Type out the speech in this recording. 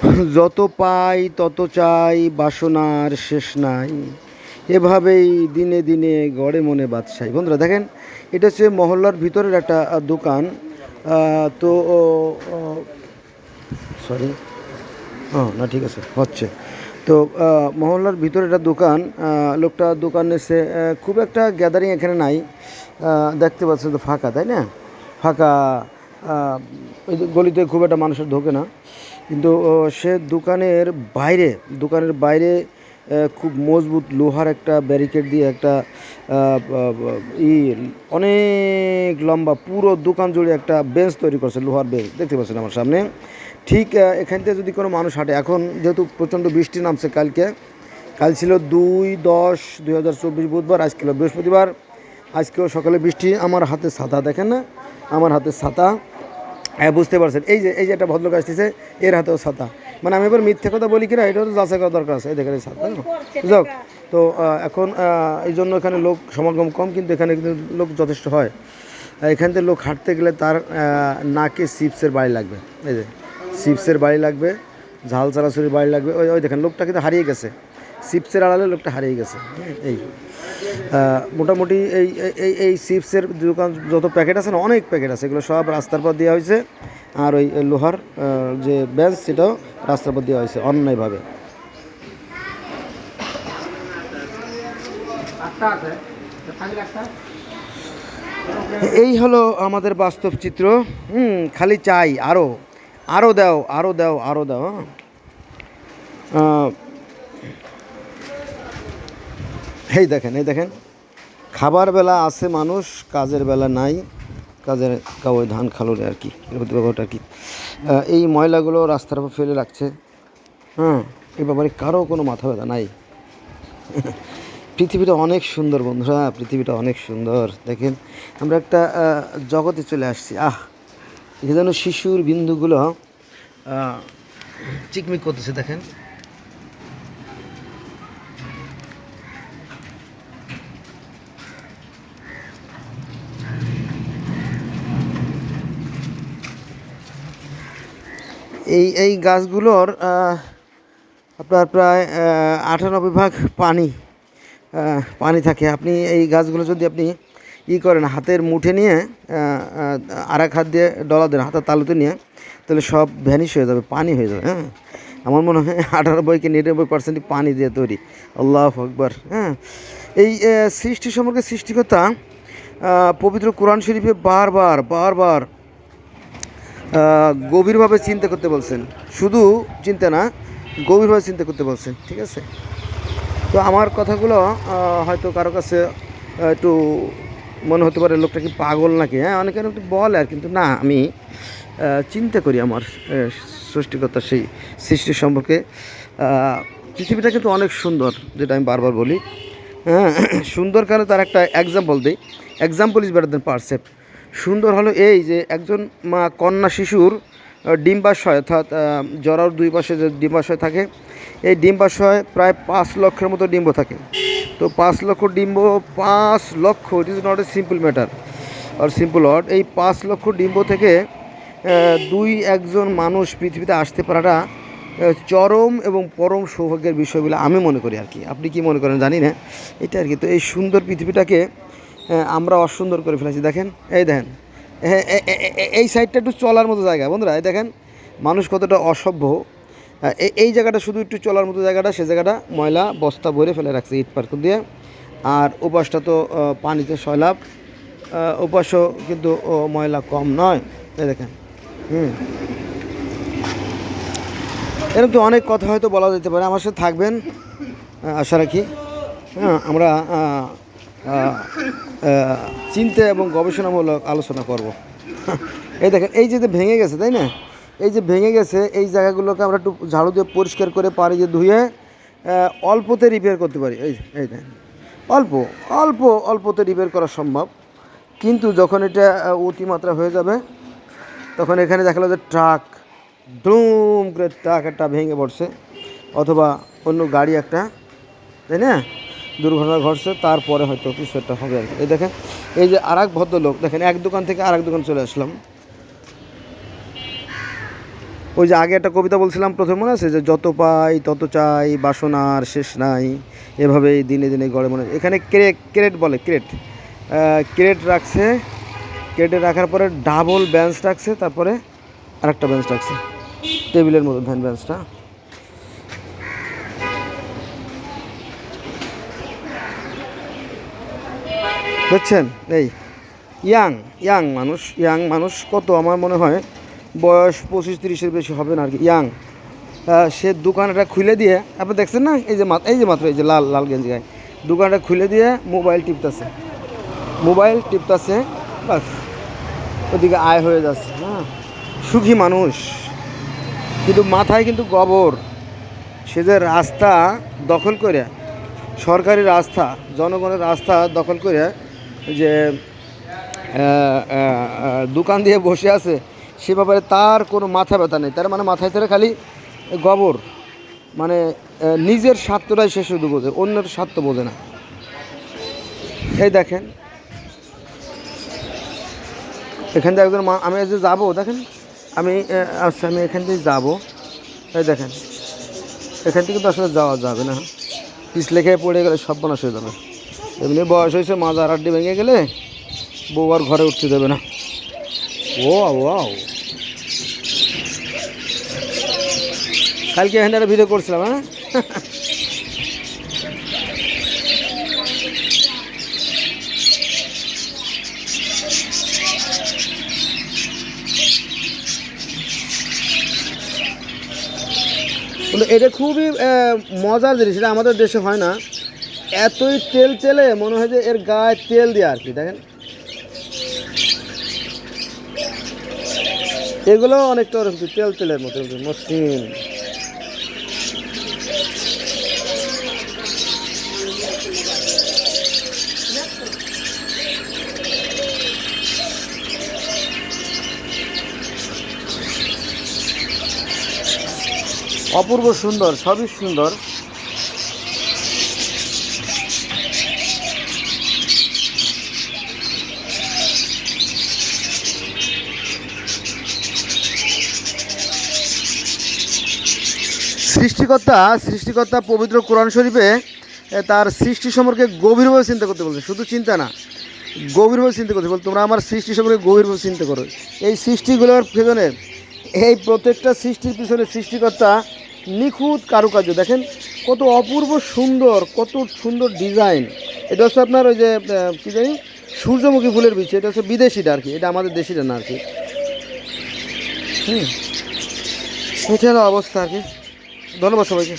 যত পাই তত চাই, বাসনার শেষ নাই। এভাবেই দিনে দিনে গড়ে মনে বাদশাই বন্ধুরা, দেখেন, এটা হচ্ছে মহল্লার ভিতরের একটা দোকান। তো সরি ও না, ঠিক আছে, হচ্ছে। তো মহল্লার ভিতরে একটা দোকান লোকটা দোকান এসে খুব একটা গ্যাদারিং এখানে নাই। দেখতে পাচ্ছেন তো ফাঁকা, তাই না? ফাঁকা গলিতে খুব একটা মানুষের ঢোকে না। কিন্তু সে দোকানের বাইরে দোকানের বাইরে খুব মজবুত লোহার একটা ব্যারিকেড দিয়ে একটা ই, অনেক লম্বা, পুরো দোকান জুড়ে একটা বেঞ্চ তৈরি করছে লোহার বেঞ্চ দেখতে পাচ্ছেন আমার সামনে। ঠিক এখান থেকে যদি কোনো মানুষ হাঁটে, এখন যেহেতু প্রচণ্ড বৃষ্টি নামছে কালকে, কাল ছিল দুই দশ দুই হাজার চব্বিশ বুধবার আজ ছিল বৃহস্পতিবার। আজকেও সকালে বৃষ্টি, আমার হাতে ছাতা দেখেন না, আমার হাতে ছাতা। হ্যাঁ বুঝতে পারছেন। এই যে এই যে একটা ভদ্রলোক আসতেছে, এর হাতেও ছাতা। মানে আমি এবার মিথ্যে কথা বলি কিনা, এটাও তো যাচাই করা দরকার আছে। এই ছাতা যাক, তো এখন এই জন্য এখানে লোক সমাগম কম, কিন্তু এখানে কিন্তু লোক যথেষ্ট হয়। এখান থেকে লোক হাঁটতে গেলে তার নাকে চিপসের বাড়ি লাগবে। এই যে, চিপসের বাড়ি লাগবে, ঝাল চালাচুরির বাড়ি লাগবে। ওই ওই দেখেন, লোকটা কিন্তু হারিয়ে গেছে। চিপসের আড়ালে লোকটা হারিয়ে গেছে। এই। মোটামুটি এই, এই- এই চিপসের দোকান যত প্যাকেট আছে না, অনেক প্যাকেট আছে। এগুলো সব রাস্তার পর দেওয়া হয়েছে। আর ওই লোহার যে বেঞ্চ, সেটাও রাস্তার পর দেওয়া হয়েছে অন্যায়ভাবে। এই হলো আমাদের বাস্তব চিত্র। হুম, খালি চাই আরও আরও দাও আরও দাও আরও দাও হ্যাঁ। এই দেখেন এই দেখেন। খাবার বেলা আছে মানুষ, কাজের বেলা নাই। কাজের কাউয় ধান খালো রে আর কি ব্যাপারটা আর কি। এই ময়লাগুলো রাস্তার উপর ফেলে রাখছে। হ্যাঁ এই ব্যাপারে কারও কোনো মাথা ব্যথা নাই। পৃথিবীটা অনেক সুন্দর বন্ধুরা, পৃথিবীটা অনেক সুন্দর। দেখেন, আমরা একটা জগতে চলে আসছি। আহ, এখানে শিশুর বিন্দুগুলো চিকমিক করতেছে, দেখেন। এই এই গাছগুলোর আপনার প্রায় আটানব্বই ভাগ পানি পানি থাকে। আপনি এই গাছগুলো যদি আপনি ই করেন হাতের মুঠে নিয়ে আর এক হাত দিয়ে ডলা দেন, হাতের তালুতে নিয়ে, তাহলে সব ভ্যানিশ হয়ে যাবে, পানি হয়ে যাবে হ্যাঁ? আমার মনে হয় আটানব্বই কি নিরানব্বই পার্সেন্টই পানি দিয়ে তৈরি। আল্লাহ আকবর হ্যাঁ? এই সৃষ্টি সম্পর্কে সৃষ্টিকর্তা পবিত্র কোরআন শরীফে বারবার বারবার গভীরভাবে চিন্তা করতে বলছেন। শুধু চিন্তা না, গভীরভাবে চিন্তা করতে বলছেন, ঠিক আছে? তো আমার কথাগুলো হয়তো কারও কাছে একটু মনে হতে পারে লোকটা কি পাগল নাকি? হ্যাঁ অনেকে একটু বলে আর কিন্তু না, আমি চিন্তা করি আমার সৃষ্টিকর্তার সেই সৃষ্টি সম্পর্কে। পৃথিবীটা কিন্তু অনেক সুন্দর, যেটা আমি বারবার বলি। হ্যাঁ সুন্দর কারণে তার একটা এক্সাম্পল দিই। Example is better than percept সুন্দর হলো এই যে একজন মা কন্যা শিশুর ডিম্বাশয় অর্থাৎ জরার দুই পাশে যে ডিম্বাশয় থাকে, এই ডিম্বাশয় প্রায় পাঁচ লক্ষের মতো ডিম্ব থাকে। তো পাঁচ লক্ষ ডিম্ব, পাঁচ lakh it is not a simple matter R simple word এই পাঁচ লক্ষ ডিম্ব থেকে দুই একজন মানুষ পৃথিবীতে আসতে পারাটা চরম এবং পরম সৌভাগ্যের বিষয় বলে আমি মনে করি আর কি। আপনি কি মনে করেন জানি না। এটা আর কি। তো এই সুন্দর পৃথিবীটাকে আমরা অসুন্দর করে ফেলেছি, দেখেন, এই দেখেন এই সাইডটা একটু চলার মতো জায়গা, বন্ধুরা, এই দেখেন, মানুষ কতটা অসভ্য। এই- জায়গাটা শুধু একটু চলার মতো জায়গাটা, সে জায়গাটা ময়লা, বস্তা ভরে ফেলে রাখছে ইট পার্ক দিয়ে। আর ওপাশটা তো পানিতে সয়লাভ ওপাশও কিন্তু ময়লা কম নয়, এই দেখেন, হুম। এরকম তো অনেক কথা হয়তো বলা যেতে পারে, আমার সাথে থাকবেন আশা রাখি হ্যাঁ আমরা চিন্তা এবং গবেষণামূলক আলোচনা করব। এই দেখেন, এই যে ভেঙে গেছে, তাই না? এই যে ভেঙে গেছে, এই জায়গাগুলোকে আমরা একটু ঝাড়ু দিয়ে পরিষ্কার করে পানি দিয়ে ধুয়ে অল্পতে রিপেয়ার করতে পারি। এই এই অল্প অল্প, অল্পতে রিপেয়ার করা সম্ভব। কিন্তু যখন এটা অতিমাত্রা হয়ে যাবে, তখন এখানে দেখাল যে ট্রাক, ধুম করে ট্রাক একটা ভেঙে পড়ছে, অথবা অন্য গাড়ি একটা, তাই না? দুর্ঘটনা ঘটছে, তারপরে হয়তো কিছু একটা হবে আর এই দেখেন, এই যে আর এক ভদ্রলোক, দেখেন, এক দোকান থেকে আর এক দোকান চলে আসলাম। ওই যে আগে একটা কবিতা বলছিলাম, প্রথম মনে আছে যে, যত পাই তত চাই বাসনার শেষ নাই। এভাবেই দিনে দিনে গড়ে মনে এখানে ক্রেট ক্রেট বলে, ক্রেট। ক্রেট রাখছে, ক্রেটে রাখার পরে ডাবল বেঞ্চ রাখছে, তারপরে আরেকটা বেঞ্চ রাখছে। টেবিলের মতো ভ্যান বেঞ্চটা বুঝছেন? এই, ইয়াং ইয়াং মানুষ ইয়াং মানুষ কত আমার মনে হয় বয়স পঁচিশ তিরিশের বেশি হবে না আর কি, ইয়াং। সে দোকানটা খুলে দিয়ে, আপনি দেখছেন না? এই যে এই যে মাত্র, এই যে লাল লাল গেঞ্জি গায়ে। দোকানটা খুলে দিয়ে মোবাইল টিপতেছে। মোবাইল টিপতেছে, বাস, ওদিকে আয় হয়ে যাচ্ছে হ্যাঁ সুখী মানুষ। কিন্তু মাথায় কিন্তু গবর। সে যে রাস্তা দখল করে, সরকারি রাস্তা, জনগণের রাস্তা দখল করে যে দোকান দিয়ে বসে আছে, সে ব্যাপারে তার কোনো মাথা ব্যথা নেই। তার মানে মাথায় তারা খালি গোবর। মানে নিজের স্বার্থটাই সে শুধু বোঝে, অন্যের স্বার্থ বোঝে না। এই দেখেন। এখান থেকে একজন আমি যে যাব, দেখেন। আমি আচ্ছা আমি এখান থেকে যাব। এই দেখেন। এখান থেকে তো আসলে যাওয়া যাবে না। পিছলে খেয়ে পড়ে গেলে সব বনাশ হয়ে যাবে। এমনি বয়স হয়েছে মাজা হাড্ডি ভেঙে গেলে বউ আর ঘরে উঠতে দেবে না। ও ও কালকে এখানে একটা ভিডিও করছিলাম হ্যাঁ? এটা খুবই মজার জিনিস, এটা আমাদের দেশে হয় না। এতই তেল তেলে মনে হয় যে এর গায়ে তেল দিয়ে আর কি, দেখেন। এগুলো অনেকটা ওরকম তেল তেলের মতো মসৃণ। অপূর্ব সুন্দর, সবই সুন্দর। সৃষ্টিকর্তা সৃষ্টিকর্তা পবিত্র কোরআন শরীফে তার সৃষ্টি সম্পর্কে গভীরভাবে চিন্তা করতে বলছে। শুধু চিন্তা না, গভীরভাবে চিন্তা করতে বল তোমরা আমার সৃষ্টি সম্পর্কে গভীরভাবে চিন্তা করো। এই সৃষ্টিগুলোর পেছনে, এই প্রত্যেকটা সৃষ্টির পিছনে সৃষ্টিকর্তা নিখুঁত কারুকার্য। দেখেন, কত অপূর্ব সুন্দর, কত সুন্দর ডিজাইন। এটা হচ্ছে আপনার ওই যে কী জানি, সূর্যমুখী ফুলের বীজ। এটা হচ্ছে বিদেশিটা আর কি। এটা আমাদের দেশিটা না আর কি। হুম। অবস্থা আর কি। ধন্যবাদ সবাইকে।